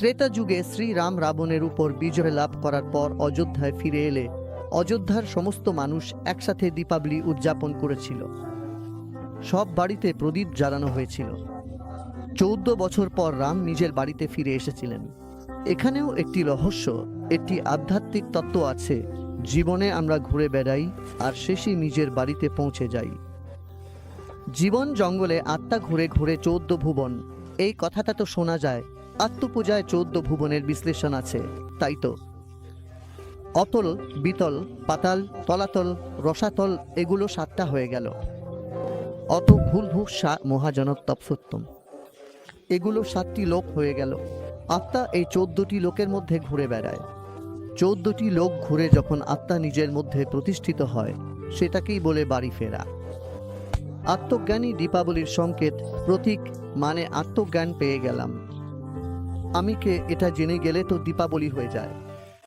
ত্রেতা যুগে শ্রীরাম রাবণের উপর বিজয় লাভ করার পর অযোধ্যায় ফিরে এলে অযোধ্যার সমস্ত মানুষ একসাথে দীপাবলি উদযাপন করেছিল। সব বাড়িতে প্রদীপ জ্বালানো হয়েছিল। চৌদ্দ বছর পর রাম নিজের বাড়িতে ফিরে এসেছিলেন। এখানেও একটি রহস্য, একটি আধ্যাত্মিক তত্ত্ব আছে, জীবনে আমরা ঘুরে বেড়াই আর শেষে নিজের বাড়িতে পৌঁছে যাই। জীবন জঙ্গলে আত্মা ঘুরে ঘুরে চৌদ্দ ভুবন, এই কথাটা তো শোনা যায় আত্মপূজায় চৌদ্দ ভুবনের বিশ্লেষণ আছে, তাই তো? অতল, বিতল, পাতাল, তলাতল, রসাতল, এগুলো সাতটা হয়ে গেল। অত ভুল ভূ সা মহাজনক তপসত্তম এগুলো সাতটি লোক হয়ে গেল। আত্মা এই চোদ্দটি লোকের মধ্যে ঘুরে বেড়ায়। চোদ্দটি লোক ঘুরে যখন আত্মা নিজের মধ্যে প্রতিষ্ঠিত হয়, সেটাকেই বলে বাড়ি ফেরা। আত্মজ্ঞানী দীপাবলির সংকেত, প্রতীক মানে আত্মজ্ঞান পেয়ে গেলাম। আমি কে এটা জেনে গেলে তো দীপাবলি হয়ে যায়।